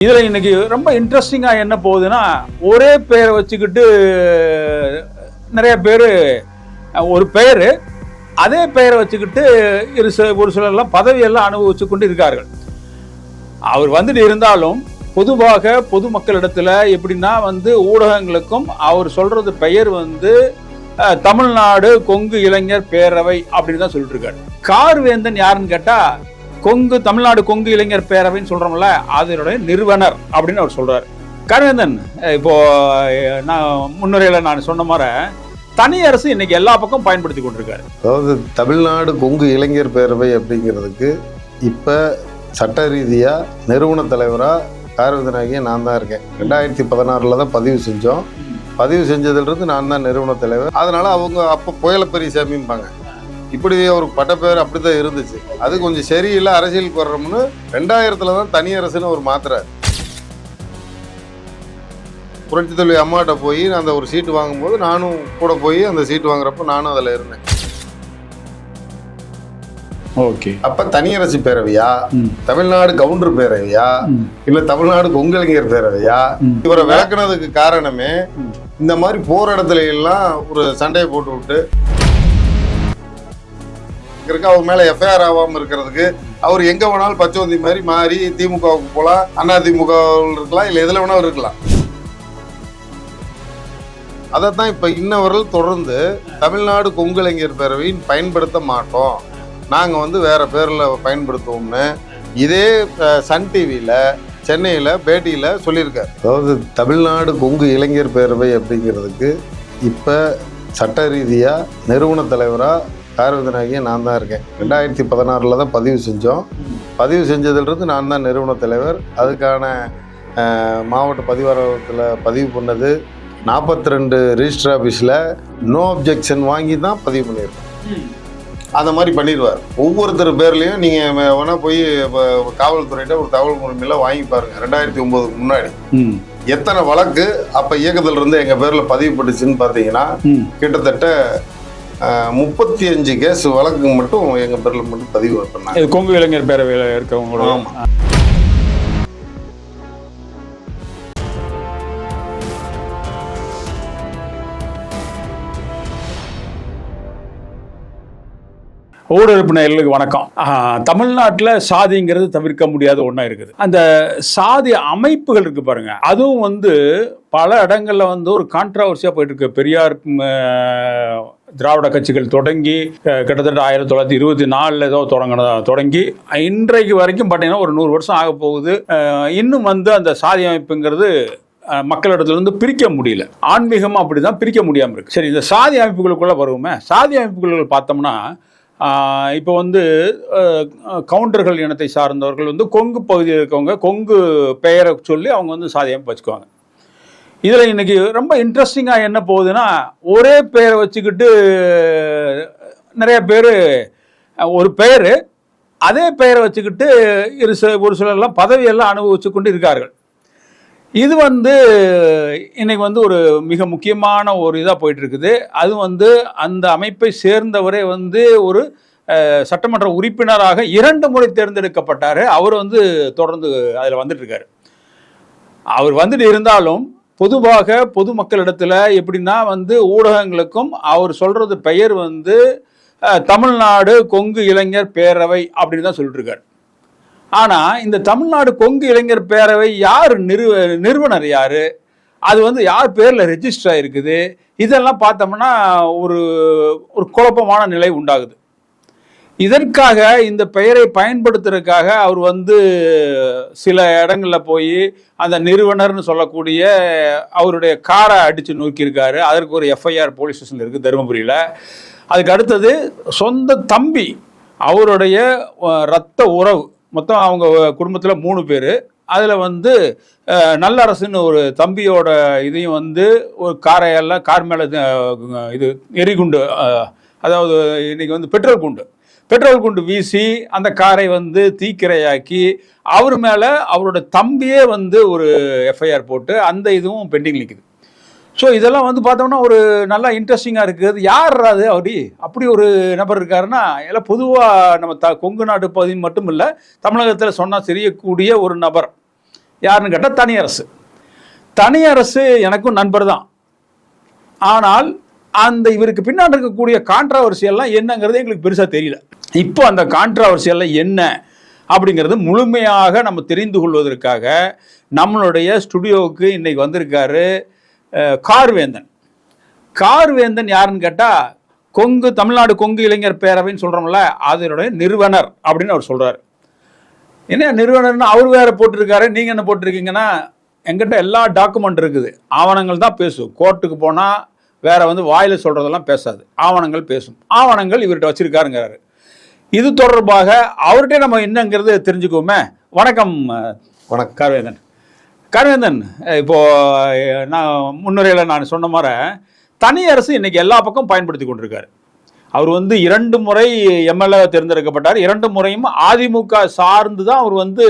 இதில் இன்னைக்கு ரொம்ப இன்ட்ரெஸ்டிங்காக என்ன போகுதுன்னா ஒரே பெயரை வச்சுக்கிட்டு நிறைய பேர் ஒரு பெயர் அதே பெயரை வச்சுக்கிட்டு இரு சில ஒரு சிலர்லாம் பதவியெல்லாம் அனுபவிச்சு கொண்டு இருக்கார்கள் அவர் வந்துட்டு இருந்தாலும் பொதுவாக பொதுமக்களிடத்தில் எப்படின்னா வந்து ஊடகங்களுக்கும் அவர் சொல்கிறது பெயர் வந்து தமிழ்நாடு கொங்கு இளைஞர் பேரவை அப்படின்னு தான் சொல்லிட்டுருக்காரு கார்வேந்தன் யாருன்னு கேட்டால் கொங்கு தமிழ்நாடு கொங்கு இளைஞர் பேரவைன்னு சொல்றோம்ல அதனுடைய நிறுவனர் அப்படின்னு அவர் சொல்றாரு. கார்வேந்தன் அஹ், இப்போ அஹ், நான் முன்னுரையில நான் சொன்ன மாதிரி தனி அரசு இன்னைக்கு எல்லா பக்கம் பயன்படுத்தி கொண்டிருக்காரு. அதாவது தமிழ்நாடு கொங்கு இளைஞர் பேரவை அப்படிங்கிறதுக்கு இப்போ சட்ட ரீதியாக நிறுவன தலைவராக காரவிந்தனாகிய நான் தான் இருக்கேன். ரெண்டாயிரத்தி பதினாறில் தான் பதிவு செஞ்சோம். பதிவு செஞ்சதுலேருந்து நான் தான் நிறுவன தலைவர். அதனால அவங்க அப்போ புயல பெரியசாமிம்பாங்க இப்படி ஒரு பட்டப்பேர் அப்படி தான் இருந்துச்சு. அது கொஞ்சம் சரியில்லை அரசியலுக்கு வர்றோம்னு ரெண்டாயிரத்துல தான் தனி அரசுன்னு ஒரு மாத்திரை. புரட்சி தொழில் அம்மாட்ட போய் அந்த ஒரு சீட்டு வாங்கும்போது நானும் கூட போய் அந்த சீட்டு வாங்குறப்ப நானும் அதில் இருந்தேன். ஓகே. அப்ப தனியரசு பேரவையா? தமிழ்நாடு கவுண்டர் பேரவையா? இல்ல தமிழ்நாடு கொங்கலைஞர் பேரவையா? இவரை விளக்குனதுக்கு காரணமே இந்த மாதிரி போற இடத்துல எல்லாம் ஒரு சண்டையை போட்டு விட்டு இருக்கு அவர் மேல எஃப்ஐஆர் ஆகாம இருக்கிறதுக்கு அவர் எங்க வேணாலும் பச்சோந்தி மாதிரி மாறி திமுகவுக்கு போலாம் அண்ணா திமுக இருக்கலாம் இல்ல எதுல வேணாலும் இருக்கலாம். அதைத்தான் இப்ப இன்னவர்கள் தொடர்ந்து தமிழ்நாடு கொங்கலைஞர் பேரவையின் பயன்படுத்த மாட்டோம். நாங்க வந்து வேற பேர்ல பயன்படுத்துவோம்னு இதே சன் டிவியில சென்னையில் பேட்டியில் சொல்லியிருக்காரு. அதாவது தமிழ்நாடு கொங்கு இளைஞர் பேரவை அப்படிங்கிறதுக்கு இப்போ சட்ட ரீதியாக நிறுவன தலைவராக காரவிந்தனாகிய நான் தான் இருக்கேன். ரெண்டாயிரத்தி பதினாறில் தான் பதிவு செஞ்சோம். பதிவு செஞ்சதுலேருந்து நான் தான் நிறுவன தலைவர். அதுக்கான மாவட்ட பதிவாளத்தில் பதிவு பண்ணது நாற்பத்தி ரெண்டு ரிஜிஸ்டர் ஆஃபீஸில் நோ அப்ஜெக்ஷன் வாங்கி தான் பதிவு பண்ணியிருக்கோம். அந்த மாதிரி பண்ணிடுவார். ஒவ்வொருத்தர் பேர்லையும் நீங்கள் வேணா போய் இப்போ காவல்துறையிட்ட ஒரு தகவல் முறைமையில் வாங்கி பாருங்க. ரெண்டாயிரத்தி ஒம்போதுக்கு முன்னாடி. எத்தனை வழக்கு அப்போ இயக்கத்துல இருந்து எங்கள் பேரில் பதிவுப்பட்டுச்சுன்னு பார்த்தீங்கன்னா ம். கிட்டத்தட்ட முப்பத்தி அஞ்சு கேஸ் வழக்கு மட்டும் எங்கள் பேரில் மட்டும் பதிவு பண்ணாங்க. இது கொங்கு இளைஞர் பேரவையில் இருக்கவங்களோட. ஆமா. ஊடகப்பு நேயர்களுக்கு வணக்கம். தமிழ்நாட்டில் சாதிங்கிறது தவிர்க்க முடியாத ஒன்றா இருக்குது. அந்த சாதி அமைப்புகள் இருக்கு பாருங்க. அதுவும் வந்து பல இடங்கள்ல வந்து ஒரு கான்ட்ரவர்சியாக போயிட்டு இருக்கு. பெரியார் திராவிட கட்சிகள் தொடங்கி கிட்டத்தட்ட ஆயிரத்தி தொள்ளாயிரத்தி இருபத்தி நாலில் ஏதோ தொடங்கினதா தொடங்கி இன்றைக்கு வரைக்கும் பார்த்தீங்கன்னா ஒரு நூறு வருஷம் ஆக போகுது. இன்னும் வந்து அந்த சாதி அமைப்புங்கிறது மக்களிடத்துலேருந்து பிரிக்க முடியல. ஆன்மீகமும் அப்படிதான் பிரிக்க முடியாமல் இருக்குது சரி இந்த சாதி அமைப்புகளுக்குள்ளே வருவோமே. சாதி அமைப்புகள் பார்த்தோம்னா இப்போ வந்து கவுண்டர்கள் இனத்தை சார்ந்தவர்கள் வந்து கொங்கு பகுதியில் இருக்கவங்க கொங்கு பெயரை சொல்லி அவங்க வந்து சாதி அமைப்பு வச்சுக்குவாங்க. இதில் இன்னைக்கு ரொம்ப இன்ட்ரெஸ்டிங்காக என்ன போகுதுன்னா ஒரே பெயரை வச்சுக்கிட்டு நிறைய பேர் ஒரு பெயர் அதே பெயரை வச்சுக்கிட்டு இரு சில ஒரு சிலர்லாம் பதவியெல்லாம் அனுபவிச்சு கொண்டு இருக்கார்கள் இது வந்து இன்னைக்கு வந்து ஒரு மிக முக்கியமான ஒரு இதாக போயிட்டு இருக்குது அது வந்து அந்த அமைப்பை சேர்ந்தவரே வந்து ஒரு சட்டமன்ற உறுப்பினராக இரண்டு முறை தேர்ந்தெடுக்கப்பட்டார். அவர் வந்து தொடர்ந்து அதில் வந்துட்டு இருக்காரு அவர் வந்துட்டு இருந்தாலும் பொதுவாக பொதுமக்களிடத்துல எப்படின்னா வந்து ஊடகங்களுக்கும் அவர் சொல்றது பெயர் வந்து தமிழ்நாடு கொங்கு இளைஞர் பேரவை அப்படின்னு தான் சொல்லிட்டு இருக்காரு ஆனா இந்த தமிழ்நாடு கொங்கு இளைஞர் பேரவை யார் நிறுவ நிறுவனர் யாரு? அது வந்து யார் பேர்ல ரெஜிஸ்டர் ஆயிருக்குது? இதெல்லாம் பார்த்தோம்னா ஒரு ஒரு குழப்பமான நிலை உண்டாகுது. இதற்காக இந்த பெயரை பயன்படுத்துறதுக்காக அவர் வந்து சில இடங்களில் போய் அந்த நிறுவனர்னு சொல்லக்கூடிய அவருடைய காரை அடித்து நோக்கியிருக்காரு. அதற்கு ஒரு எஃப்ஐஆர் போலீஸ் ஸ்டேஷன் இருக்குது தருமபுரியில். அதுக்கு அடுத்தது சொந்த தம்பி அவருடைய ரத்த உறவு. மொத்தம் அவங்க குடும்பத்தில் மூணு பேர். அதில் வந்து நல்லரசுன்னு ஒரு தம்பியோட இதையும் வந்து ஒரு காரையெல்லாம் கார் மேலே இது எரிகுண்டு அதாவது இன்றைக்கி வந்து பெட்ரோல் குண்டு. பெட்ரோல் குண்டு வீசி அந்த காரை வந்து தீக்கிரையாக்கி அவர் மேலே அவரோட தம்பியே வந்து ஒரு எஃப்ஐஆர் போட்டு அந்த இதுவும் பெண்டிங் நிற்குது ஸோ இதெல்லாம் வந்து பார்த்தோம்னா ஒரு நல்லா இன்ட்ரெஸ்டிங்காக இருக்குது. யார் அது? அப்படி அப்படி ஒரு நபர் இருக்காருன்னா எல்லாம் பொதுவாக நம்ம த கொங்கு நாட்டு பகுதி மட்டும் இல்லை தமிழகத்தில் சொன்னால் தெரியக்கூடிய ஒரு நபர். யாருன்னு கேட்டால் தனி அரசு. தனி அரசு எனக்கும் நண்பர் தான். ஆனால் அந்த இவருக்கு பின்னாடி இருக்கக்கூடிய கான்ட்ராவர்சி எல்லாம் என்னங்கிறது எங்களுக்கு பெருசாக தெரியல. இப்போ அந்த கான்ட்ராவர்சி எல்லாம் என்ன அப்படிங்கிறது முழுமையாக நம்ம தெரிந்து கொள்வதற்காக நம்மளுடைய ஸ்டுடியோவுக்கு இன்னைக்கு வந்திருக்காரு கார்வேந்தன். கார்வேந்தன் யாருன்னு கேட்டால் கொங்கு தமிழ்நாடு கொங்கு இளைஞர் பேரவைன்னு சொல்கிறோம்ல அதனுடைய நிறுவனர் அப்படின்னு அவர் சொல்கிறார் என்ன நிறுவனர்னு அவர் வேறு போட்டிருக்காரு நீங்கள் என்ன போட்டிருக்கீங்கன்னா எங்கிட்ட எல்லா டாக்குமெண்ட் இருக்குது. ஆவணங்கள் தான் பேசும். கோர்ட்டுக்கு போனால் வேற வந்து வாயில் சொல்கிறதெல்லாம் பேசாது. ஆவணங்கள் பேசும். ஆவணங்கள் இவர்கிட்ட வச்சிருக்காருங்கிறாரு. இது தொடர்பாக அவர்கிட்ட நம்ம என்னங்கிறது தெரிஞ்சுக்குவோமே. வணக்கம் வணக்கம். கார்வேந்தன். கார்வேந்தன் அஹ், இப்போ அஹ், நான் முன்னுரையில் நான் சொன்ன மாதிரி தனி அரசு இன்னைக்கு எல்லா பக்கம் பயன்படுத்தி கொண்டிருக்காரு. அவர் வந்து இரண்டு முறை எம்எல்ஏ தேர்ந்தெடுக்கப்பட்டார். இரண்டு முறையும் அதிமுக சார்ந்து தான் அவர் வந்து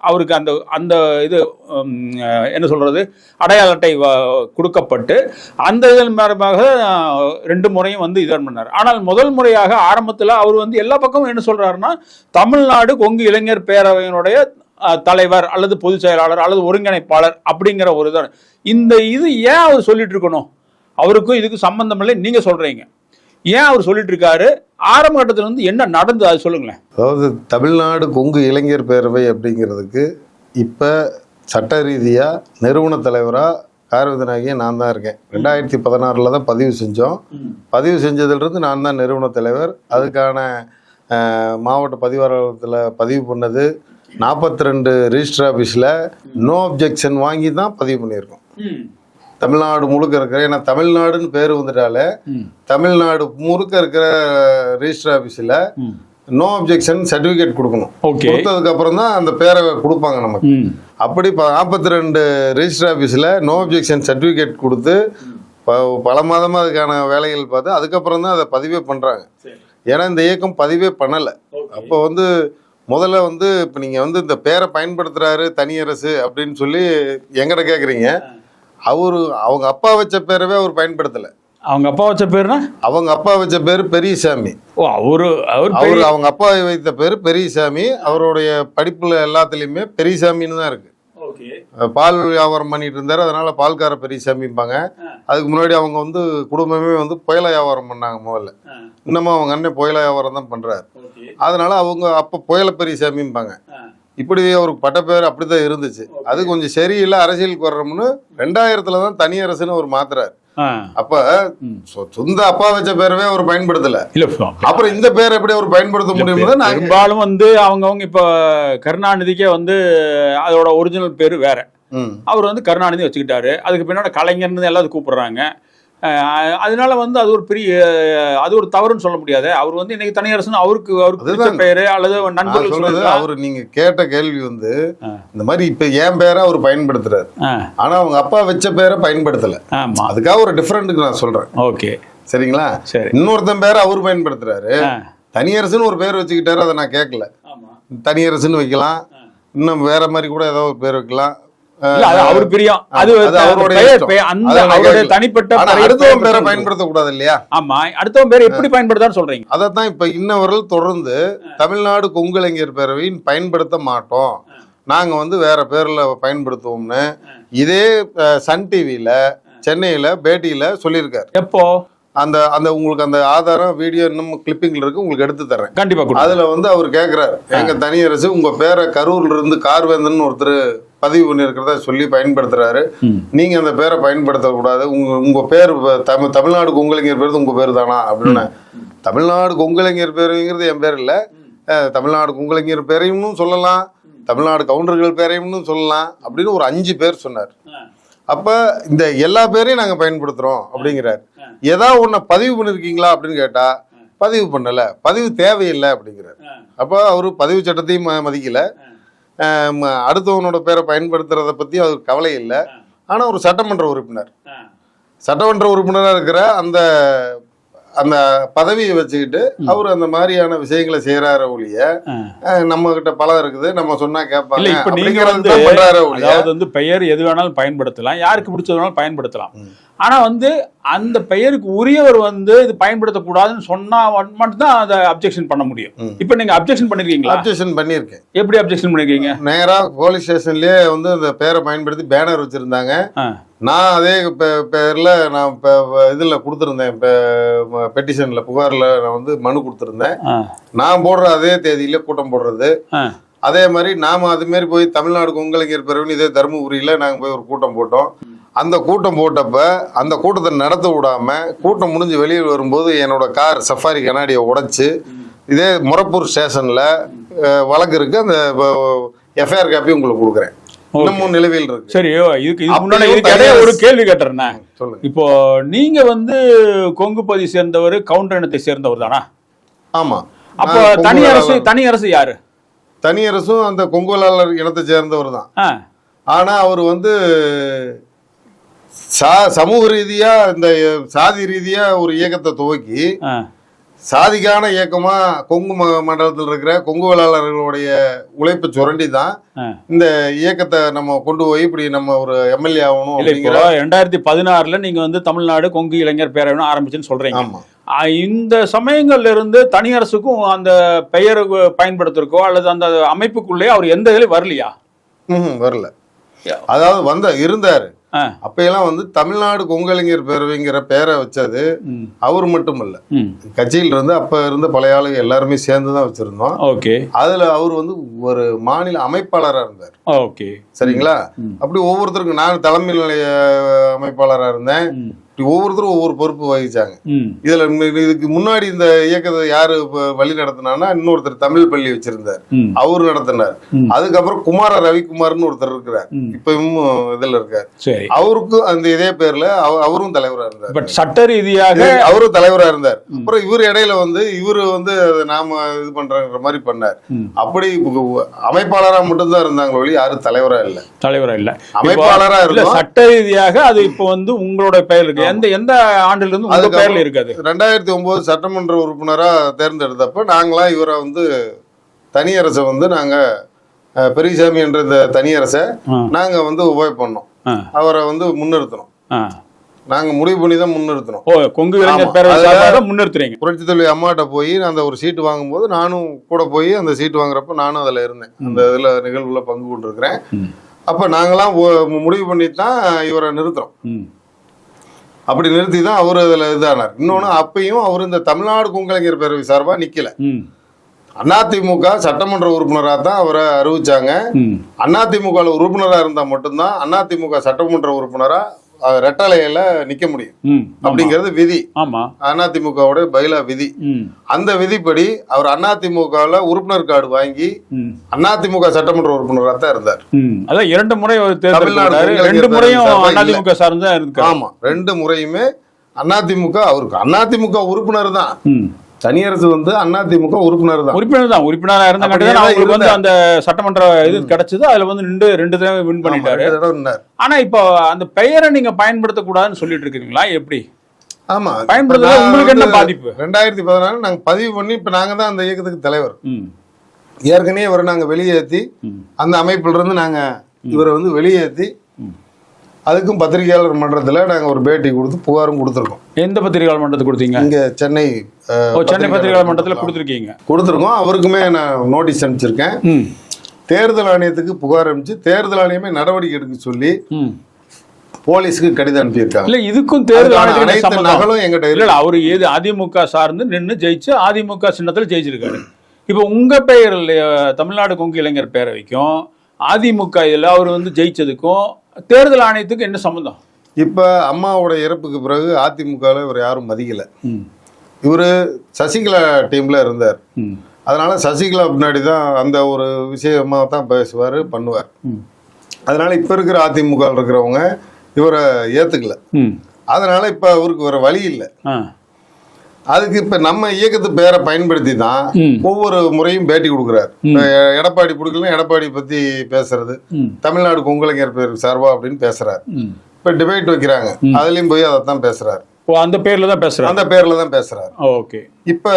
அவருக்கு அந்த அந்த இது என்ன சொல்கிறது அடையாள அட்டை வ- கொடுக்கப்பட்டு அந்த இதன் மூலமாக ரெண்டு முறையும் வந்து இதன் பண்ணார். ஆனால் முதல் முறையாக ஆரம்பத்தில் அவர் வந்து எல்லா பக்கமும் என்ன சொல்கிறாருன்னா தமிழ்நாடு கொங்கு இளைஞர் பேரவையினுடைய தலைவர் அல்லது பொதுச் செயலாளர் அல்லது ஒருங்கிணைப்பாளர் அப்படிங்கிற ஒரு இதான் இந்த இது ஏன் அவர் சொல்லிட்டு இருக்கணும்? அவருக்கும் இதுக்கும் சம்பந்தம் இல்லை நீங்கள் சொல்கிறீங்க ஏன் அவர் சொல்லிட்டு இருக்காரு ஆரம்ப கட்டத்துல வந்து என்ன நடந்தது? அது சொல்லுங்களேன். அதாவது தமிழ்நாடு கொங்கு இளைஞர் பேரவை அப்படிங்கிறதுக்கு இப்போ சட்ட ரீதியாக நிறுவன தலைவராக கார்வதனாகிய நான் தான் இருக்கேன். ரெண்டாயிரத்தி பதினாறில் தான் பதிவு செஞ்சோம். பதிவு செஞ்சதுலேருந்து நான் தான் நிறுவன தலைவர். அதுக்கான மாவட்ட பதிவாளத்தில் பதிவு பண்ணது நாற்பத்தி ரெண்டு ரிஜிஸ்டர் ஆஃபீஸில் நோ அப்ஜெக்ஷன் வாங்கி தான் பதிவு பண்ணியிருக்கோம். தமிழ்நாடு முழுக்க இருக்கிற ஏன்னா தமிழ்நாடுன்னு பேர் வந்துட்டாலே தமிழ்நாடு முழுக்க இருக்கிற ரிஜிஸ்டர் ஆஃபீஸில் நோ அப்ஜெக்ஷன் சர்டிஃபிகேட் கொடுக்கணும். ஓகே. கொடுத்ததுக்கு அப்புறம் தான் அந்த பேரை கொடுப்பாங்க நமக்கு. அப்படி இப்போ நாற்பத்தி ரெண்டு ரிஜிஸ்டர் ஆஃபீஸில் நோ அப்ஜெக்ஷன் சர்டிஃபிகேட் கொடுத்து பல மாதமாக அதுக்கான வேலைகள் பார்த்து அதுக்கப்புறம் தான் அதை பதிவே பண்ணுறாங்க ஏன்னா இந்த இயக்கம் பதிவே பண்ணலை. அப்போ வந்து முதல்ல வந்து இப்போ நீங்கள் வந்து இந்த பேரை பயன்படுத்துகிறாரு தனியரசு அப்படின்னு சொல்லி எங்கிட்ட கேட்குறீங்க அவரு அவங்க அப்பா வச்ச பேரவே அவர் பயன்படுத்தலை. அவங்க அப்பா வச்ச பேருனா? அவங்க அப்பா வச்ச பேர் பெரியசாமி. ஓ அவரு அவர் அவர் அவங்க அப்பா வைத்த பேர் பெரியசாமி. அவருடைய படிப்புல எல்லாத்துலேயுமே பெரியசாமின்னு தான் இருக்கு. பால் வியாபாரம் பண்ணிட்டு இருந்தாரு. அதனால பால்கார பெரியசாமிம்பாங்க. அதுக்கு முன்னாடி அவங்க வந்து குடும்பமே வந்து புயல வியாபாரம் பண்ணாங்க முதல்ல. இன்னமும் அவங்க அண்ணன் புயல வியாபாரம் தான் பண்றாரு. அதனால அவங்க அப்ப புயல பெரியசாமிம்பாங்க. இப்படி அவருக்கு பட்ட பேர் அப்படிதான் இருந்துச்சு அது கொஞ்சம் சரியில்லை அரசியலுக்கு வர்றோம்னு ரெண்டாயிரத்துல தான் தனி அரசுன்னு அவர் மாத்துறாரு அப்ப சொந்த அப்பா வச்ச பேரவே அவர் பயன்படுத்தல. இல்ல அப்புறம் இந்த பேரை எப்படி அவர் பயன்படுத்த முடியும்னு நாங்க பெரும்பாலும் வந்து அவங்கவங்க இப்ப கருணாநிதிக்கே வந்து அதோட ஒரிஜினல் பேரு வேற. அவர் வந்து கருணாநிதி வச்சுக்கிட்டாரு. அதுக்கு பின்னாடி கலைஞர்னு எல்லாரும் கூப்பிடுறாங்க. அதனால வந்து அது ஒரு பெரிய அது ஒரு தவறுன்னு சொல்ல முடியாது. அவர் வந்து இன்னைக்கு தனியரசுன்னு அவருக்கு அவருக்கு. பெயரு அல்லது நண்பர்கள் சொல்றது அவர் நீங்க கேட்ட கேள்வி வந்து. இந்த மாதிரி இப்ப என் பேரை அவர் பயன்படுத்துறாரு. ஆனா அவங்க அப்பா வச்ச பேரை பயன்படுத்தல. அதுக்காக ஒரு டிஃபரெண்ட்டுக்கு நான் சொல்றேன். ஓகே. சரிங்களா? சரி. இன்னொருத்தன் பேரை அவர் பயன்படுத்துறாரு. தனியரசுன்னு ஒரு பேர் வச்சுக்கிட்டாரு அதை நான் கேட்கல தனியரசுன்னு வைக்கலாம். இன்னும் வேற மாதிரி கூட ஏதோ ஒரு பேர் வைக்கலாம். அவர் பிரியம். அது அவருடைய அந்த அவருடைய. தனிப்பட்ட அடுத்தவன் பேரை பயன்படுத்த கூடாது இல்லையா? ஆமா அடுத்தவன் பேர் எப்படி பயன்படுத்தான்னு சொல்றீங்க. அதைத்தான் இப்ப இன்னவர்கள் தொடர்ந்து தமிழ்நாடு கொங்குளைஞர் பேரவையின் பயன்படுத்த மாட்டோம். நாங்க வந்து வேற பேர்ல பயன்படுத்துவோம்னு இதே சன் டிவியில சென்னையில பேட்டியில சொல்லியிருக்காரு. எப்போ? அந்த அந்த உங்களுக்கு அந்த ஆதாரம் வீடியோ இன்னும் கிளிப்பிங்ல இருக்கு உங்களுக்கு எடுத்து தர்றேன். கண்டிப்பா அதுல வந்து அவர் கேக்குறாரு. எங்க தனியரசு உங்க பேரை கரூர்ல இருந்து கார்வேந்தன் ஒருத்தர் பதிவு பண்ணியிருக்கிறதா சொல்லி பயன்படுத்துறாரு. நீங்க அந்த பேரை பயன்படுத்தக்கூடாது. உங்க உங்க பேர் தமிழ் தமிழ்நாடு கொங்குளைஞர் பேர் உங்க பேர் தானா? அப்படின்னு. தமிழ்நாடு கொங்குளைஞர் பேருங்கிறது என் பேர் இல்ல. தமிழ்நாடு கொங்குளைஞர் பேரையும் சொல்லலாம். தமிழ்நாடு கவுண்டர்கள் பேரையும் சொல்லலாம். அப்படின்னு ஒரு அஞ்சு பேர் சொன்னார். அப்ப இந்த எல்லா பேரையும் நாங்க பயன்படுத்துறோம் அப்படிங்கிறார். ஏதாவது ஒன்றை பதிவு பண்ணிருக்கீங்களா அப்படின்னு கேட்டா பதிவு பண்ணல. பதிவு தேவையில்லை அப்படிங்கிறார். அப்போ அவர் பதிவு சட்டத்தையும் மதிக்கல. அடுத்தவனோட பேரை பயன்படுத்துறத பத்தி அவருக்கு கவலை இல்லை. ஆனா ஒரு சட்டமன்ற உறுப்பினர். சட்டமன்ற உறுப்பினராக இருக்கிற அந்த அந்த பதவியை வச்சுக்கிட்டு அவர் அந்த மாதிரியான விஷயங்களை செய்யறாரு ஒழிய நம்ம கிட்ட பலம் இருக்குது நம்ம சொன்னா கேட்பாங்க இப்ப நீங்க வந்து அதாவது வந்து பெயர் எது வேணாலும் பயன்படுத்தலாம் யாருக்கு பிடிச்சது வேணாலும் பயன்படுத்தலாம். ம். ஆனா வந்து அந்த பெயருக்கு உரியவர் வந்து இது பயன்படுத்தக்கூடாதுன்னு சொன்னா மட்டும் தான் அதை அப்ஜெக்ஷன் பண்ண முடியும். இப்போ நீங்க அப்ஜெக்ஷன் பண்ணிருக்கீங்களா? அப்ஜெக்ஷன் பண்ணியிருக்கேன். எப்படி அப்ஜெக்ஷன் பண்ணிருக்கீங்க? நேரா போலீஸ் ஸ்டேஷன்லயே வந்து அந்த பேரை பயன்படுத்தி பேனர் வச்சிருந்தாங்க. நான் அதே பே- பேர்ல நான் இப்போ இதுல கொடுத்துருந்தேன். இப்போ பெட்டிஷன்ல புகார்ல நான் வந்து மனு கொடுத்துருந்தேன். நான் போடுற அதே தேதியில கூட்டம் போடுறது. அதே மாதிரி நாம அது மாதிரி போய் தமிழ்நாடு கொங்கலைஞர் பிறவின்னு இதே தருமபுரியில நாங்க போய் ஒரு கூட்டம் போட்டோம். அந்த கூட்டம் போட்டப்ப அந்த கூட்டத்தை நடத்த விடாம கூட்டம் முடிஞ்சு வெளியே வரும்போது என்னோட கார் சஃபாரி கண்ணாடியை உடைச்சு இதே முரப்பூர் ஸ்டேஷன்ல வழக்கு இருக்கு. அந்த எஃப்ஐஆர் காப்பி உங்களுக்கு கொடுக்குறேன். இன்னமும் நிலுவையில் இருக்கு. சரி இதுக்கு இதுக்கு முன்னாடி இடையே ஒரு கேள்வி கேட்டுறேன் சொல்லுங்க. இப்போ நீங்க வந்து கொங்குப்பதி சேர்ந்தவர் கவுண்டர் இனத்தை சேர்ந்தவர் தானா? ஆமா. அப்போ கொங்கு தனி அரசு. தனி அரசு யாரு? தனி அரசும் அந்த கொங்கு வேளாளர் இனத்தை சேர்ந்தவர் தான். ஆனா அவர் வந்து சா சமூக ரீதியா இந்த சாதி ரீதியா ஒரு இயக்கத்தை துவக்கி சாதிக்கான இயக்கமா கொங்கு மண்டலத்தில் இருக்கிற கொங்கு வேளாளர்களுடைய உழைப்பை சுரண்டி தான். இந்த இயக்கத்தை நம்ம கொண்டு போய் இப்படி நம்ம ஒரு எம்எல்ஏ ஆகணும் அப்படிங்கிற ரெண்டாயிரத்தி பதினாறுல நீங்க வந்து தமிழ்நாடு கொங்கு இளைஞர் பேரவைன்னு ஆரம்பிச்சுன்னு சொல்றீங்க. ஆமா. இந்த சமயங்கள்ல இருந்து தனி அரசுக்கும் அந்த பெயர் பயன்படுத்துறக்கோ அல்லது அந்த அமைப்புக்குள்ளே அவர் எந்த இதுலயும் வரலையா? வரல. அதாவது வந்த இருந்தாரு. ஆ, அப்பெல்லாம் வந்து தமிழ்நாடு கொங்கலைஞர் பேரவைங்கிற பேரை வச்சது அவர் மட்டும் இல்ல கட்சியில இருந்து அப்ப இருந்த பழைய ஆளுங்க எல்லாருமே சேர்ந்து தான் வச்சிருந்தோம். ஓகே. அதுல அவர் வந்து ஒரு மாநில அமைப்பாளரா இருந்தார். ஓகே. சரிங்களா. அப்படி ஒவ்வொருத்தருக்கும் நான் தலைமை நிலைய அமைப்பாளரா இருந்தேன். ஒவ்வொருத்தரும் ஒவ்வொரு பொறுப்பு வகிச்சாங்க. இதுல இதுக்கு முன்னாடி இந்த இயக்கத்தை யாரு வழி நடத்தினான்னா இன்னொருத்தர் தமிழ் பள்ளி வச்சிருந்தார். அவரு நடத்தினார். அதுக்கப்புறம் குமார ரவிக்குமார்னு ஒருத்தர் இருக்கிறார். இப்பவும் இதுல இருக்கார். அவருக்கும் அந்த இதே பேர்ல அவ- அவரும் தலைவரா இருந்தார். பட் சட்ட ரீதியாக அவரும் தலைவரா இருந்தார். அப்புறம் இவர் இடையில வந்து இவரு வந்து நாம இது பண்றங்கிற மாதிரி பண்ணார். அப்படி அமைப்பாளரா மட்டும்தான் இருந்தாங்க ஒழி யாரும் தலைவரா இல்ல. தலைவரா இல்ல. அமைப்பாளரா இல்ல சட்ட ரீதியாக அது இப்போ வந்து உங்களோட பெயர் இருக்கு. எந்த எந்த ஆண்டுல இருந்து அதுக்கப்புறம் பெயர்ல இருக்காது? ரெண்டாயிரத்தி ஒன்பது சட்டமன்ற உறுப்பினரா தேர்ந்தெடுத்தப்ப நாங்களாம் இவரை வந்து தனியரசை வந்து நாங்க பெரியசாமி என்ற இந்த தனியரசை நாங்க வந்து உபயோக பண்ணோம். அவரை வந்து முன்னிறுத்தணும். நாங்க முடிவு பண்ணி தான் முன்னிறுத்தணும். ஓ கொங்கு இளைஞர். பேரவை முன்னிறுத்துறீங்க. புரட்சி தலைவி அம்மாட்ட போய் அந்த ஒரு சீட்டு வாங்கும்போது நானும் கூட போய் அந்த சீட்டு வாங்குறப்ப நானும் அதுல இருந்தேன். அந்த இதுல நிகழ்வுல பங்கு கொண்டிருக்கிறேன். அப்ப நாங்களாம் முடிவு பண்ணி தான் இவரை நிறுத்துறோம். அப்படி நிறுத்தி தான் அவர் அதுல இதானார். இன்னொன்னு அப்பயும் அவர் இந்த தமிழ்நாடு குங்கலைஞர் பேரவை சார்பா நிக்கல. ம், அதிமுக சட்டமன்ற உறுப்பினராக தான் அவரை அறிவிச்சாங்க. அதிமுக உறுப்பினராக இருந்தா மட்டும்தான் அதிமுக சட்டமன்ற உறுப்பினரா அஹ், ரெட்டலையில நிக்க முடியும். அப்படிங்கிறது விதி. ஆமா. அதிமுகவோட பைலா விதி. அந்த விதிப்படி அவர் அதிமுகவில் உறுப்பினர் கார்டு வாங்கி அதிமுக சட்டமன்ற உறுப்பினராக தான் இருந்தார். அதான் இரண்டு முறை தமிழ்நாடு ரெண்டு முறையும். அதிமுக சார்ந்து ஆமா. ரெண்டு முறையுமே அதிமுக அவருக்கு. அதிமுக உறுப்பினர் தான். தனியரசு வந்து அதிமுக உறுப்பினர் தான். உறுப்பினர் தான். உறுப்பினரா தான் தான் அவங்களுக்கு வந்து. அந்த சட்டமன்ற இது கிடைச்சது. அதுல வந்து ரெண்டு ரெண்டு தடவை வின் பண்ணிட்டாரு. ஆனா இப்போ அந்த பெயரை நீங்க பயன்படுத்த கூடாதுன்னு சொல்லிட்டு இருக்கீங்களா எப்படி? ஆமா நான் உங்களுக்கு என்ன பாதிப்பு? ரெண்டாயிரத்தி பதினாலு நாங்க பதிவு பண்ணி இப்ப நாங்க தான் அந்த இயக்கத்துக்கு தலைவர். ஏற்கனவே இவரை நாங்க வெளியேற்றி அந்த அமைப்பில் இருந்து நாங்க இவரை வந்து வெளியேற்றி. அதுக்கும் பத்திரிகையாளர் மன்றத்துல நாங்க ஒரு பேட்டி கொடுத்து புகாரும் கொடுத்துருக்கோம். எந்த பத்திரிகையாளர் மன்றத்துக்கு கொடுத்தீங்க? இங்க சென்னை சென்னை பத்திரிகையாளர் மன்றத்துல கொடுத்துருக்கீங்க. கொடுத்துருக்கோம். அவருக்குமே நான் நோட்டீஸ் அனுப்பிச்சிருக்கேன். தேர்தல் ஆணையத்துக்கு புகார் அனுப்பிச்சு தேர்தல் ஆணையமே நடவடிக்கை எடுக்க சொல்லி போலீஸ்க்கு கடிதம் அனுப்பியிருக்காங்க. இல்ல இதுக்கும் தேர்தல் நகலும் எங்கிட்ட இல்ல அவரு ஏது அதிமுக சார்ந்து நின்னு ஜெயிச்சு அதிமுக சின்னத்துல ஜெயிச்சிருக்காரு. இப்போ உங்க பெயர் தமிழ்நாடு கொங்கு இளைஞர் பேரவைக்கும் அதிமுக இதுல அவர் வந்து ஜெயிச்சதுக்கும் தேர்தல் ஆணையத்துக்கு என்ன சம்பந்தம்? இப்ப அம்மாவோட இறப்புக்கு பிறகு அதிமுகவில் இவர் யாரும் மதிக்கல. இவரு சசிகலா டீம்ல இருந்தார். அதனால சசிகலா பின்னாடி தான் அந்த ஒரு விஷயமா தான் பேசுவார் பண்ணுவார். அதனால இப்போ இருக்கிற அதிமுக இருக்கிறவங்க இவரை ஏத்துக்கல. ம், அதனால இப்போ அவருக்கு வேற வழி இல்லை. அதுக்கு இப்போ நம்ம இயக்கத்து பேரை பயன்படுத்தி தான் ஒவ்வொரு முறையும் பேட்டி கொடுக்குறாரு. எடப்பாடி பிடிக்கலன்னா எடப்பாடி பத்தி பேசுறது. தமிழ்நாடு கொங்கலைஞர் பேர் சார்பா அப்படின்னு பேசுறாரு. இப்போ டிபேட் வைக்கிறாங்க. அதுலயும் போய் அதை தான் பேசுறாரு. ஓ அந்த பேர்ல தான் பேசுறாங்க அந்த பேர்ல தான் பேசுறாரு. ஓகே. இப்போ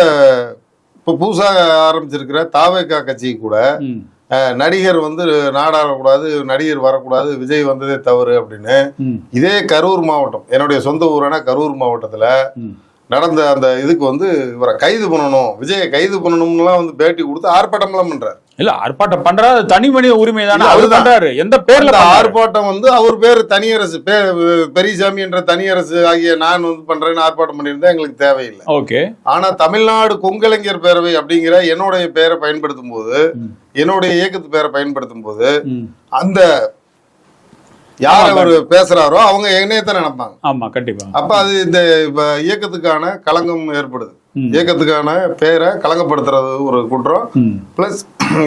இப்போ புதுசாக ஆரம்பிச்சிருக்கிற தாவேகா கட்சி கூட நடிகர் வந்து நாடாடக்கூடாது நடிகர் வரக்கூடாது விஜய் வந்ததே தவறு அப்படின்னு இதே கரூர் மாவட்டம் என்னுடைய சொந்த ஊரான கரூர் மாவட்டத்துல. நடந்த அந்த இதுக்கு வந்து இவரை கைது பண்ணணும் விஜயை கைது பண்ணணும்லாம் வந்து பேட்டி கொடுத்து ஆர்ப்பாட்டம்லாம் பண்றாரு இல்ல ஆர்ப்பாட்டம் பண்றா அது தனி மனித உரிமை தானே அவர். பண்றாரு எந்த பேர்ல பண்றாரு? ஆர்ப்பாட்டம் வந்து அவர் பேர் தனியரசு பெரியசாமி என்ற தனியரசு ஆகிய நான் வந்து பண்றேன்னு ஆர்ப்பாட்டம் பண்ணியிருந்தா எங்களுக்கு தேவையில்லை ஓகே ஆனா தமிழ்நாடு கொங்கலைஞர் பேரவை அப்படிங்கிற என்னுடைய பெயரை பயன்படுத்தும் போது. என்னுடைய இயக்கத்து பேரை பயன்படுத்தும் போது. அந்த யார் அவர் பேசுறாரோ அவங்க என்னையத்தான் நினைப்பாங்க ஆமா கண்டிப்பா அப்ப அது இந்த இயக்கத்துக்கான களங்கம் ஏற்படுது. இயக்கத்துக்கான பேரை களங்கப்படுத்துறது ஒரு குற்றம். பிளஸ்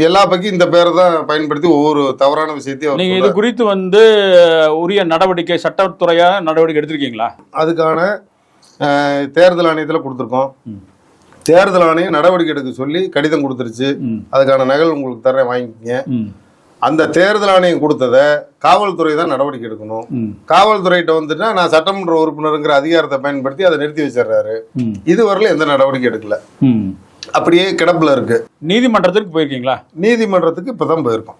எல்லா பக்கம் இந்த பேரை தான் பயன்படுத்தி ஒவ்வொரு தவறான விஷயத்தையும் நீங்க இது. குறித்து வந்து உரிய நடவடிக்கை சட்டத்துறையா நடவடிக்கை எடுத்திருக்கீங்களா அதுக்கான தேர்தல் ஆணையத்தில் கொடுத்துருக்கோம். தேர்தல் ஆணையம் நடவடிக்கை எடுக்க சொல்லி கடிதம் கொடுத்துருச்சு. அதுக்கான நகல் உங்களுக்கு தரேன் வாங்கிக்கங்க. அந்த தேர்தல் ஆணையம் கொடுத்ததை காவல்துறை தான் நடவடிக்கை எடுக்கணும். காவல்துறையிட்ட வந்துட்டா நான் சட்டமன்ற உறுப்பினருங்கிற அதிகாரத்தை பயன்படுத்தி அதை நிறுத்தி வச்சிடுறாரு. ம். இதுவரையிலும் எந்த நடவடிக்கை எடுக்கல. அப்படியே கிடப்புல இருக்கு. நீதிமன்றத்திற்கு போயிருக்கீங்களா? நீதிமன்றத்துக்கு இப்பதான் போயிருக்கோம்.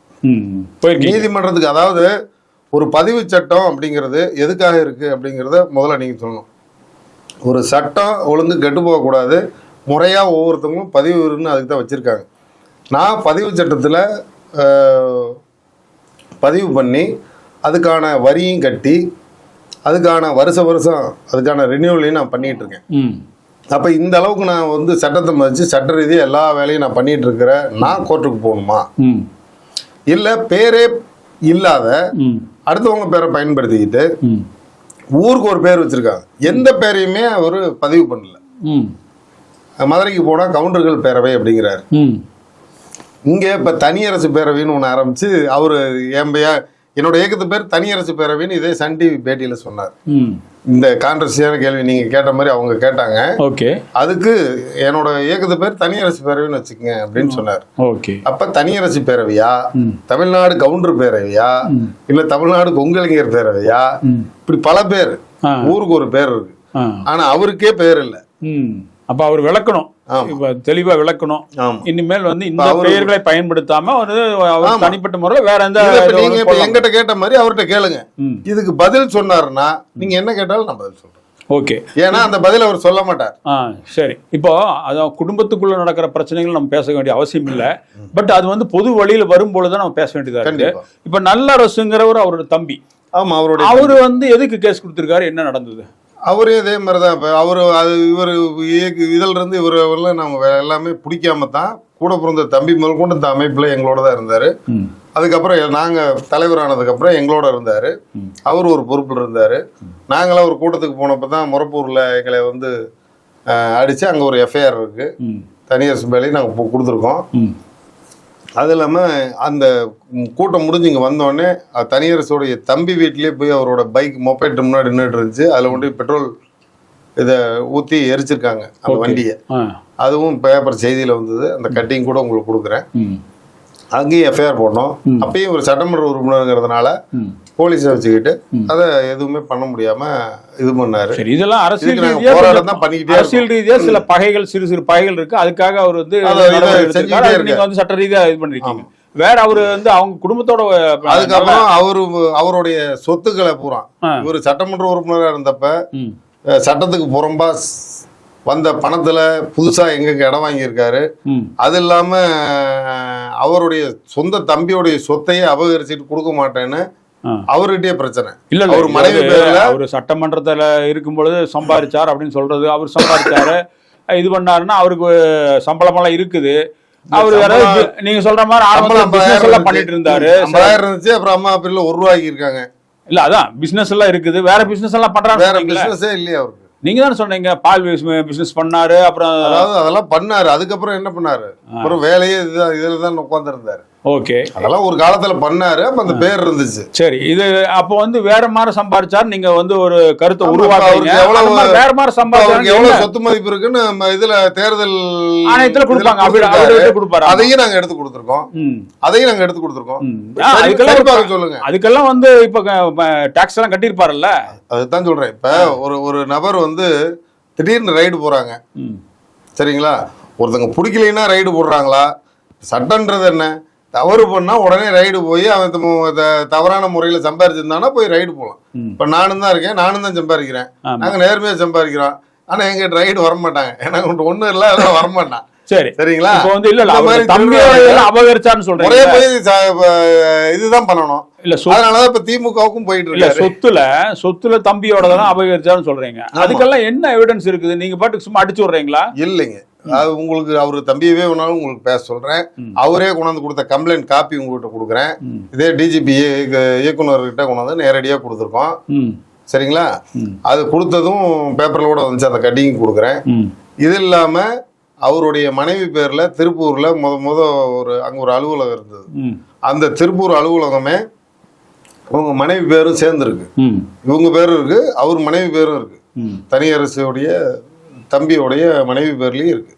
நீதிமன்றத்துக்கு அதாவது ஒரு பதிவு சட்டம் அப்படிங்கிறது எதுக்காக இருக்கு அப்படிங்கிறத முதல்ல நீங்க சொல்லணும். ஒரு சட்டம் ஒழுங்கு கெட்டு போகக்கூடாது. முறையா ஒவ்வொருத்தவங்களும் பதிவு அதுக்கு தான் வச்சிருக்காங்க. நான் பதிவு சட்டத்தில் பதிவு பண்ணி அதுக்கான வரியும் கட்டி அதுக்கான வருஷ வருஷம் அதுக்கான ரினியூவலையும் நான் பண்ணிட்டு இருக்கேன். அப்போ இந்த அளவுக்கு நான் வந்து சட்டத்தை மதிச்சு சட்ட ரீதியாக எல்லா வேலையும் நான் பண்ணிட்டு இருக்கிறேன் நான் கோர்ட்டுக்கு போகணுமா. இல்லை பேரே இல்லாத. அடுத்தவங்க பேரை பயன்படுத்திக்கிட்டு. ஊருக்கு ஒரு பேர் வச்சிருக்காங்க எந்த பேரையுமே அவர் பதிவு பண்ணல. மதுரைக்கு போனால் கவுண்டர்கள் பேரவை அப்படிங்கிறாரு. இங்கே இப்போ தனியரசு பேரவைன்னு ஒன்று ஆரம்பிச்சு அவர் என் பெய- என்னோட இயக்கத்து பேர் தனியரசு பேரவைன்னு இதே சன் டிவி பேட்டியில் சொன்னார். இந்த கான்ட்ரவர்சியான கேள்வி நீங்கள் கேட்ட மாதிரி அவங்க கேட்டாங்க ஓகே அதுக்கு என்னோட இயக்கத்து பேர் தனியரசு பேரவைன்னு வச்சுக்கங்க அப்படின்னு சொன்னார் ஓகே அப்ப தனியரசு பேரவையா. தமிழ்நாடு கவுண்டர் பேரவையா. இல்ல தமிழ்நாடு கொங்கலைஞர் பேரவையா. இப்படி பல பேர். ஊருக்கு ஒரு பேர் இருக்கு ஆ. ஆனா அவருக்கே பேர் இல்ல. அப்ப அவர் விளக்கணும். இப்ப தெளிவா விளக்கணும். இனிமேல் வந்து இந்த பெயர்களை பயன்படுத்தாம ஆமா. தனிப்பட்ட முறையில வேற எந்த நீங்க இப்ப. எங்கிட்ட கேட்ட மாதிரி அவர்கிட்ட கேளுங்க. இதுக்கு பதில் சொன்னாருன்னா நீங்க என்ன கேட்டாலும் நான் பதில் சொல்றேன். ஓகே. ஏன்னா அந்த பதில் அவர் சொல்ல மாட்டார். ஆ சரி. இப்போ அதான் குடும்பத்துக்குள்ள நடக்கிற பிரச்சனைகள் நம்ம பேச வேண்டிய அவசியம் இல்லை. பட் அது வந்து பொது வழியில வரும்பொழுது நம்ம பேச வேண்டியதா இருக்கு. இப்ப நல்லரசுங்கிறவர் அவரோட தம்பி. ஆமா அவருடைய அவரு வந்து எதுக்கு கேஸ் கொடுத்திருக்காரு? என்ன நடந்தது? அவரே அதே மாதிரி தான் இப்போ அவர் அது இவர் இதில் இருந்து இவர் நம்ம வே- எல்லாமே பிடிக்காம தான் கூட பிறந்த தம்பி முதல் கொண்டு இந்த அமைப்பில் எங்களோட தான் இருந்தார். அதுக்கப்புறம் நாங்கள் தலைவரானதுக்கப்புறம் எங்களோட இருந்தார். அவர் ஒரு பொறுப்பில் இருந்தார் நாங்களாம் ஒரு கூட்டத்துக்கு போனப்போ தான் முறப்பூரில் எங்களை வந்து அடித்து அங்கே ஒரு எஃப்ஐஆர் இருக்குது. தனியார் வேலையை நாங்கள் கொடுத்துருக்கோம். அது இல்லாமல் அந்த கூட்டம் முடிஞ்சு இங்கே வந்தோடனே தனியரசோடைய தம்பி வீட்டிலேயே போய் அவரோட பைக் மொபைல் முன்னாடி நின்றுட்டு இருந்துச்சு அதில் கொண்டு பெட்ரோல் இதை ஊற்றி எரிச்சிருக்காங்க அந்த. வண்டியை. அதுவும் பேப்பர் செய்தியில் வந்தது அந்த கட்டிங் கூட உங்களுக்கு கொடுக்குறேன். அங்கேயும் எஃப்ஐஆர் போடணும். அப்பயும் ஒரு சட்டமன்ற உறுப்பினருங்கிறதுனால. போலீஸை வச்சுக்கிட்டு. அதை எதுவுமே பண்ண முடியாம இது பண்ணாரு. சரி இதெல்லாம் அரசியல் போராட்டம் கொஞ்சம் தான் பண்ணிக்கிட்டே அரசியல் ரீதியா சில பகைகள் சிறு சிறு பகைகள் இருக்கு. அதுக்காக அவர் வந்து நீங்க வந்து சட்ட ரீதியா இது பண்ணிருக்கீங்க. வேற அவரு வந்து அவங்க குடும்பத்தோட அதுக்கப்புறம் அவரு அவருடைய சொத்துக்களை பூரா. இவர் சட்டமன்ற உறுப்பினராக இருந்தப்ப சட்டத்துக்கு புறம்பா வந்த பணத்துல புதுசா எங்கெங்க இடம் வாங்கியிருக்காரு. அது இல்லாம அவருடைய சொந்த தம்பியோடைய சொத்தையே அபகரிச்சுட்டு கொடுக்க மாட்டேன்னு. அவர்கிட்டயே பிரச்சனை. இல்ல அவர் மனைவி பேர்ல அவரு சட்டமன்றத்துல இருக்கும் பொழுது சம்பாதிச்சார் அப்படின்னு சொல்றது அவர் சம்பாதிச்சாரு. இது பண்ணாருன்னா அவருக்கு சம்பளம் எல்லாம் இருக்குது. அவர் வேற நீங்க சொல்ற மாதிரி ஆரம்பத்துல பண்ணிட்டு இருந்தாரு இருந்துச்சு. அப்புறம் அம்மா பேர்ல ஒரு ரூபாய்க்கு இருக்காங்க. இல்ல அதான் பிசினஸ் எல்லாம் இருக்குது. வேற பிசினஸ் எல்லாம் வேற பண்றாரு பிசினஸே இல்லையா அவருக்கு. நீங்க தானே சொன்னீங்க பால் பிசினஸ் பண்ணாரு அப்புறம் அதாவது அதெல்லாம் பண்ணாரு அதுக்கப்புறம் என்ன பண்ணாரு? அப்புறம் வேலையே இதுதான் இதுல தான் உட்கார்ந்து இருந்தாரு ஓகே அதெல்லாம் ஒரு காலத்துல பண்ணாரு அப்ப அந்த பேர் இருந்துச்சு. சரி இது அப்போ வந்து வேற மாதிரி சம்பாதிச்சார் நீங்க வந்து ஒரு கருத்தை உருவாக்குறீங்க. வேற மாதிரி அவருக்கு எவ்வளவு சொத்து மதிப்பு இருக்குன்னு இதுல தேர்தல் ஆணையத்துல கொடுப்பாங்க. கொடுப்பாரு? அதையும் நாங்க எடுத்து கொடுத்துருக்கோம். அதையும் நாங்க எடுத்து கொடுத்துருக்கோம். அதுக்கெல்லாம் சொல்லுங்க. அதுக்கெல்லாம் வந்து இப்ப டாக்ஸ் எல்லாம் கட்டியிருப்பாருல்ல? அதுதான் சொல்றேன். இப்ப ஒரு ஒரு நபர் வந்து திடீர்னு ரைடு போறாங்க. சரிங்களா? ஒருத்தங்க பிடிக்கலைன்னா ரைடு போடுறாங்களா? சட்டன்றது என்ன? தவறு பண்ணா உடனே ரைடு போய் அவன் தவறான முறையில சம்பாரிச்சிருந்தானா போய் ரைடு போகலாம். இப்ப நானும் தான் இருக்கேன் நானும் தான் சம்பாதிக்கிறேன். நாங்க நேர்மையா சம்பாதிக்கிறோம். ஆனா எங்க ரைடு வர மாட்டாங்க எனக்கு ஒண்ணும் இல்ல அதெல்லாம் வர மாட்டான் சரி. சரிங்களா? இப்போ வந்து இல்ல இல்ல அபகரிச்சான்னு ஒரே சொல்றீங்க போய் இதுதான் பண்ணணும். இல்ல அதனாலதான் இப்ப திமுகவுக்கும் போயிட்டு இல்ல இருக்காரு. சொத்துல சொத்துல தம்பியோட தான் அபகரிச்சான்னு சொல்றீங்க. அதுக்கெல்லாம் என்ன எவிடன்ஸ் இருக்குது? நீங்க பாட்டுக்கு சும்மா அடிச்சு விடுறீங்களா? இல்லைங்க. அது உங்களுக்கு அவரு தம்பியவே வேணாலும் உங்களுக்கு பேச சொல்றேன். ம். அவரே கொண்டாந்து கொடுத்த கம்ப்ளைண்ட் காப்பி உங்ககிட்ட கொடுக்குறேன். இதே டிஜிபி இயக்குனர்கிட்ட கொண்டாந்து நேரடியாக கொடுத்துருக்கோம். சரிங்களா. அது கொடுத்ததும் பேப்பரில் கூட வந்துச்சு அந்த கட்டிங் கொடுக்குறேன். இது இல்லாமல் அவருடைய மனைவி பேரில் திருப்பூரில் முத முத ஒரு அங்கே ஒரு அலுவலகம் இருந்தது. அந்த திருப்பூர் அலுவலகமே அவங்க மனைவி பேரும் சேர்ந்துருக்கு. இவங்க பேரும் இருக்கு அவர் மனைவி பேரும் இருக்கு. தனியரசுடைய தம்பியோடைய மனைவி பேர்லயும் இருக்கு.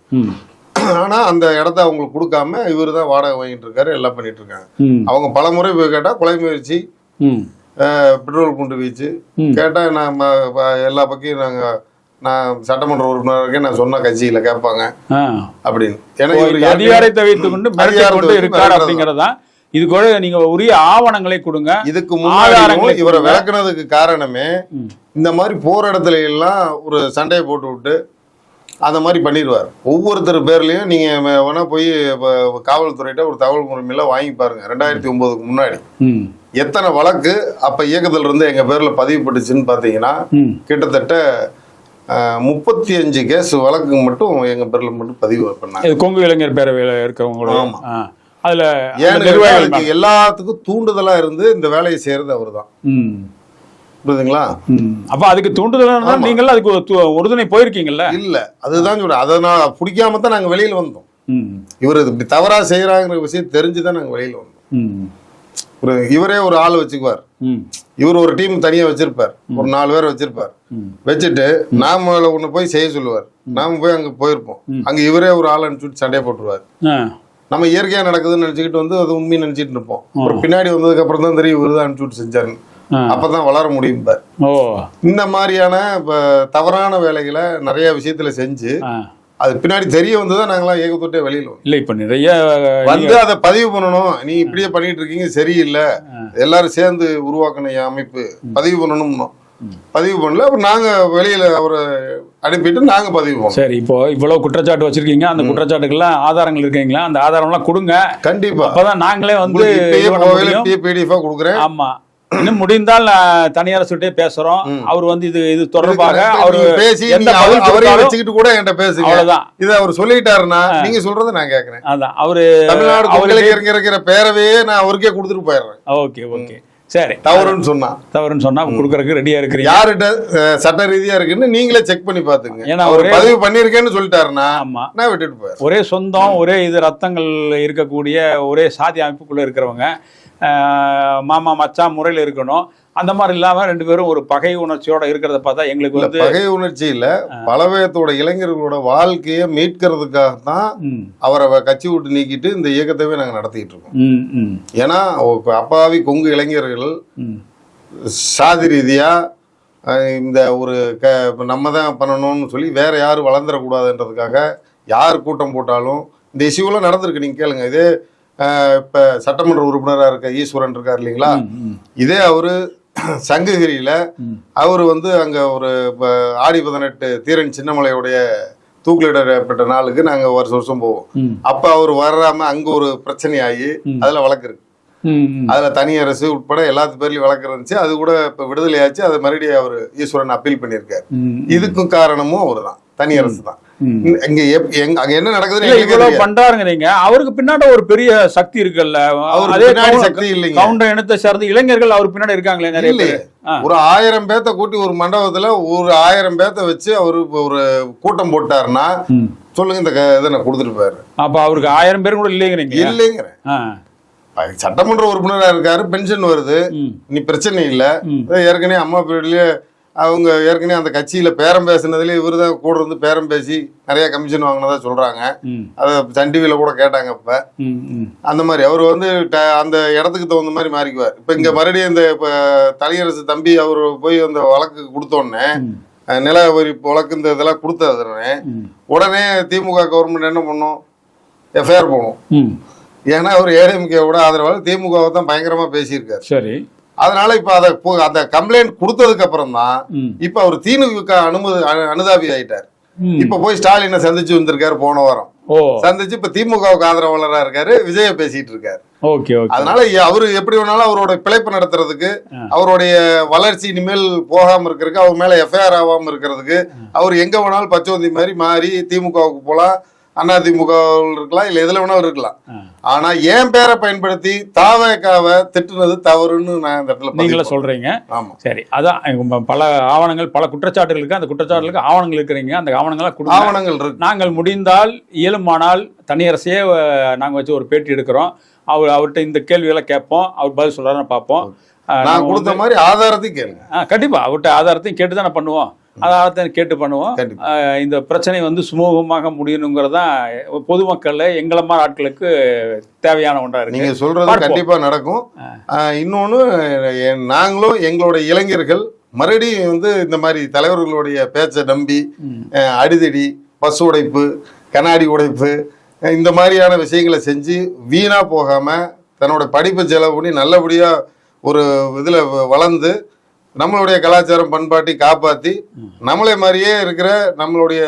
ஆனா அந்த இடத்த அவங்களுக்கு கொடுக்காம இவர் தான் வாடகை வாங்கிட்டு இருக்காரு எல்லாம் பண்ணிட்டு இருக்காங்க. அவங்க பல முறை போய் கேட்டா கொலை முயற்சி பெட்ரோல் குண்டு வீச்சு. கேட்டா நான் எல்லா பக்கையும் நாங்க நான் சட்டமன்ற உறுப்பினராக இருக்கேன் நான் சொன்ன கட்சியில கேட்பாங்க. அப்படின்னு. ஏன்னா அதிகாரத்தை வைத்துக் கொண்டு கொண்டு இருக்கார் மிரட்டுறது அப்படிங்கறதுதான் இது கூட நீங்க உரிய ஆவணங்களை கொடுங்க. இதுக்கு முன்னாடி இவரை. விளக்குனதுக்கு காரணமே. இந்த மாதிரி போற இடத்துல எல்லாம் ஒரு சண்டையை போட்டு விட்டு அந்த மாதிரி பண்ணிடுவார் ஒவ்வொருத்தர் பேர்லயும் நீங்க வே- வேணா போய் இப்ப காவல்துறையிட்ட ஒரு தகவல் முறைமையில வாங்கி பாருங்க ரெண்டாயிரத்தி ஒன்பதுக்கு முன்னாடி ம் எத்தனை வழக்கு அப்ப இயக்கத்துல இருந்து எங்க பேர்ல பதிவுப்பட்டுச்சுன்னு பாத்தீங்கன்னா ம் கிட்டத்தட்ட முப்பத்தி அஞ்சு கேஸ் வழக்கு மட்டும் எங்க பேர்ல மட்டும் பதிவு பண்ணாங்க இது கொங்கு இளைஞர் பேரவையில இருக்கவங்களும் ஆமா. ஆ. அதுல ஏன்னு எல்லாத்துக்கும் தூண்டுதலா இருந்து இந்த வேலையை செய்யறது அவர்தான் ம். புரியுதுங்களா. அப்ப அதுக்கு தூண்டுதல் ஆமா. நீங்களும் அதுக்கு ஒரு உறுதுணை போயிருக்கீங்கல்ல? இல்ல. அதுதான் சொல்றேன். அதை நான் பிடிக்காம தான் நாங்க வெளியில வந்தோம். இவர் இப்படி தவறா செய்யறாங்கிற விஷயம் தெரிஞ்சுதான் நாங்க வெளியில வந்தோம். ஒரு இவரே ஒரு ஆள் வச்சுக்குவார். இவர் ஒரு டீம் தனியா வச்சிருப்பார். ஒரு நாலு பேர் வச்சிருப்பார். வச்சுட்டு நாம ஒண்ணு போய் செய்ய சொல்லுவார். நாம போய் அங்க போயிருப்போம். அங்க இவரே ஒரு ஆள் அனுப்பிச்சுட்டு சண்டையை போட்டுருவார். நம்ம இயற்கையா நடக்குதுன்னு நினைச்சுக்கிட்டு வந்து அது உண்மையை நினைச்சிட்டு இருப்போம். அப்புறம் பின்னாடி வந்ததுக்கு அப்புறம் தான் தெரியும் இவரு தான் அனுப்பிச்சுட்டு செஞ்சாருன்னு. அப்பதான் வளர முடியும். ஓ. இந்த மாதிரியான இப்ப தவறான வேலைகளை நிறைய விஷயத்துல செஞ்சு. அது பின்னாடி தெரிய வந்துதான் நாங்களாம் ஏகத்தொட்டே வெளியில இல்ல இப்ப நிறைய வந்து அதை பதிவு பண்ணணும். நீ இப்படியே பண்ணிட்டு இருக்கீங்க சரியில்லை. எல்லாரும் சேர்ந்து உருவாக்கின அமைப்பு பதிவு பண்ணணும் பதிவு பண்ணல அப்புறம் நாங்க வெளியில அவரை அனுப்பிட்டு நாங்க பதிவு சரி இப்போ இவ்வளவு குற்றச்சாட்டு வச்சிருக்கீங்க. அந்த குற்றச்சாட்டுக்கெல்லாம் ஆதாரங்கள் இருக்கீங்களா? அந்த ஆதாரம்லாம் கொடுங்க. கண்டிப்பா. அப்பதான் நாங்களே வந்து. பிடிஎஃபா கொடுக்குறேன். ஆமா. இன்னும் முடிந்தால் நான் தனியாரசுட்டே பேசுறோம். அவர் வந்து இது இது தொடர்பாக அவர் பேசி அவரையும் வச்சுக்கிட்டு கூட என்கிட்ட பேசுங்க. அவ்வளவுதான். இதை அவர் சொல்லிட்டாருன்னா நீங்க சொல்றதை நான் கேக்குறேன். அதான். அவரு தமிழ்நாடு அவரு பொங்கலைக்கு இருக்கிற பேரவையே நான் அவருக்கே கொடுத்துட்டு போயிடுறேன். Okay okay. சரி. தவறுன்னு சொன்னா. தவறுன்னு சொன்னா கொடுக்கறதுக்கு ரெடியா இருக்கிறீங்க. யார்கிட்ட சட்ட ரீதியா இருக்குன்னு நீங்களே செக் பண்ணி பாத்துங்க ஏன்னா அவர் பதிவு பண்ணிருக்கேன்னு சொல்லிட்டாருன்னா ஆமா. நான் விட்டுட்டு போயிடுறேன். ஒரே சொந்தம் ஒரே இது ரத்தங்கள் இருக்கக்கூடிய ஒரே சாதி அமைப்புக்குள்ள இருக்கிறவங்க மாமா மச்சான் முறையில் இருக்கணும். அந்த மாதிரி இல்லாம ரெண்டு பேரும் ஒரு பகை உணர்ச்சியோட இருக்கிறத பார்த்தா எங்களுக்கு வந்து பகை உணர்ச்சி இல்ல. பலவேத்தோட இளைஞர்களோட வாழ்க்கையை மீட்கிறதுக்காக தான் அவரை கட்சி விட்டு நீக்கிட்டு இந்த இயக்கத்தைவே நாங்க நடத்திட்டு இருக்கோம். ஏன்னா அப்பாவி கொங்கு இளைஞர்கள் சாதி ரீதியா அஹ், இந்த ஒரு க நம்ம தான் பண்ணணும்னு சொல்லி வேற யாரும் வளர்ந்துடக்கூடாதுன்றதுக்காக யார் கூட்டம் போட்டாலும் இந்த இஷ்யூலாம் நடந்திருக்கு. நீங்க கேளுங்க. இதே இப்ப சட்டமன்ற உறுப்பினராக இருக்க ஈஸ்வரன் இருக்கார் இல்லைங்களா? இதே அவரு சங்ககிரியில. அவர் வந்து அங்க ஒரு ஆடி பதினெட்டு தீரன் சின்னமலையுடைய தூக்கிலிடப்பட்ட நாளுக்கு நாங்க வருஷம் வருஷம் போவோம். அப்ப அவர் வராம அங்க ஒரு பிரச்சனை ஆகி. அதுல வழக்கு இருக்கு. அதுல தனி அரசு உட்பட எல்லாத்து பேர்லயும் வழக்கு இருந்துச்சு. அது கூட இப்ப விடுதலை ஆச்சு அது மறுபடியும் அவர் ஈஸ்வரன் அப்பீல் பண்ணியிருக்காரு. இதுக்கும் காரணமும் அவர் தான் தனி அரசு தான். இங்க அங்க என்ன நடக்குதுன்னு இவ்வளவு. பண்றாருங்க நீங்க அவருக்கு பின்னாடி ஒரு பெரிய சக்தி இருக்குல்ல அவருக்கு அதே சக்தி இல்லைங்க கவுண்டர் இனத்தை சார்ந்த இளைஞர்கள் அவர் பின்னாடி இருக்காங்களே நிறைய. பேர். ஒரு ஆயிரம் பேத்த கூட்டி ஒரு மண்டபத்துல ஒரு ஆயிரம் பேத்த வச்சு அவரு ஒரு கூட்டம் போட்டாருன்னா. சொல்லுங்க இந்த இதை நான் கொடுத்துட்டு அப்ப அவருக்கு ஆயிரம் பேர் கூட இல்லைங்கிறீங்க இல்லைங்கிறேன் ஆ. சட்டமன்ற உறுப்பினரா இருக்காரு பென்ஷன் வருது. நீ பிரச்சனை இல்ல. ஏற்கனவே அம்மா பீரியட்லயே அவங்க ஏற்கனவே அந்த கட்சியில பேரம் பேசுனதுல இவரு தான் கூட இருந்து பேரம் பேசி நிறைய கமிஷன் வாங்கினதா சொல்றாங்க. அதை சன் டிவியில கூட கேட்டாங்க இப்ப. அந்த மாதிரி அவர் வந்து அந்த இடத்துக்கு தகுந்த மாதிரி மாறிக்குவார் இப்ப இங்க மறுபடியும் இந்த இப்ப தலையரசு தம்பி அவர் போய் அந்த வழக்கு. அஹ், நில வரி வழக்கு இந்த இதெல்லாம் கொடுத்ததுனே. உடனே திமுக கவர்மெண்ட் என்ன பண்ணும் எஃப்ஐஆர் போகணும். ஏன்னா அவர் ஏடிஎம்கேவோட ஆதரவாளர் திமுகவை தான் பயங்கரமா பேசியிருக்காரு சரி அதனால இப்ப அதை அந்த கம்ப்ளைண்ட் கொடுத்ததுக்கு அப்புறம் தான். இப்ப அவர் திமுக அனுமதி அனு- அனுதாபி ஆயிட்டார். இப்ப போய் ஸ்டாலினை சந்திச்சு வந்திருக்காரு போன வாரம். சந்திச்சு இப்ப திமுகவுக்கு ஆதரவாளரா இருக்காரு விஜய பேசிட்டு இருக்காரு. அதனால அவரு எப்படி வேணாலும் அவரோட பிழைப்பு நடத்துறதுக்கு அவருடைய வளர்ச்சி இனிமேல் போகாம இருக்கிறதுக்கு அவர் மேல எஃப்ஐஆர் ஆகாம இருக்கிறதுக்கு அவர் எங்க வேணாலும் பச்சோந்தி மாதிரி மாறி திமுகவுக்கு போலாம். அண்ணா திமுக இருக்கலாம் இல்ல எதுல வேணாலும் இருக்கலாம். ஆனா என் பேரை பயன்படுத்தி தாவேக்காவை திட்டுனது தவறுன்னு நான் இந்த இடத்துல பதிவு நீங்களே பண்றேன். சொல்றீங்க. ஆமா. சரி அதான் பல ஆவணங்கள் பல குற்றச்சாட்டுகள் இருக்கு. அந்த குற்றச்சாட்டுகளுக்கு ஆவணங்கள் இருக்கிறீங்க. அந்த ஆவணங்களை கொடுங்க. ஆவணங்கள் இருக்கு. நாங்கள் முடிந்தால் இயலுமானால் தனியரசையே அஹ், நாங்க வச்சு ஒரு பேட்டி எடுக்கிறோம். அவர் அவர்கிட்ட இந்த கேள்விகளை கேட்போம். அவர் பதில் சொல்றாருன்னு பார்ப்போம். நான் கொடுத்த மாதிரி ஆதாரத்தையும் கேளுங்க. ஆ, கண்டிப்பா. அவர்கிட்ட ஆதாரத்தையும் கேட்டு தானே பண்ணுவோம். ஆதாரத்தையும் கேட்டு பண்ணுவோம். இந்த பிரச்சனை வந்து சுமூகமாக முடியணுங்கிறது தான் பொதுமக்கள் எங்களை மாதிரி ஆட்களுக்கு தேவையான ஒன்றா இருக்கு. நீங்க சொல்றது. கண்டிப்பா நடக்கும். எ- நாங்களும் எங்களோட இளைஞர்கள் மறுபடியும் வந்து இந்த மாதிரி தலைவர்களுடைய பேச்சை நம்பி அடிதடி பஸ் உடைப்பு கண்ணாடி உடைப்பு இந்த மாதிரியான விஷயங்களை செஞ்சு வீணா போகாம தன்னோட படிப்பை செலவு பண்ணி நல்லபடியா ஒரு இதுல வளர்ந்து நம்மளுடைய கலாச்சாரம் பண்பாட்டை காப்பாத்தி நம்மளை மாதிரியே இருக்கிற நம்மளுடைய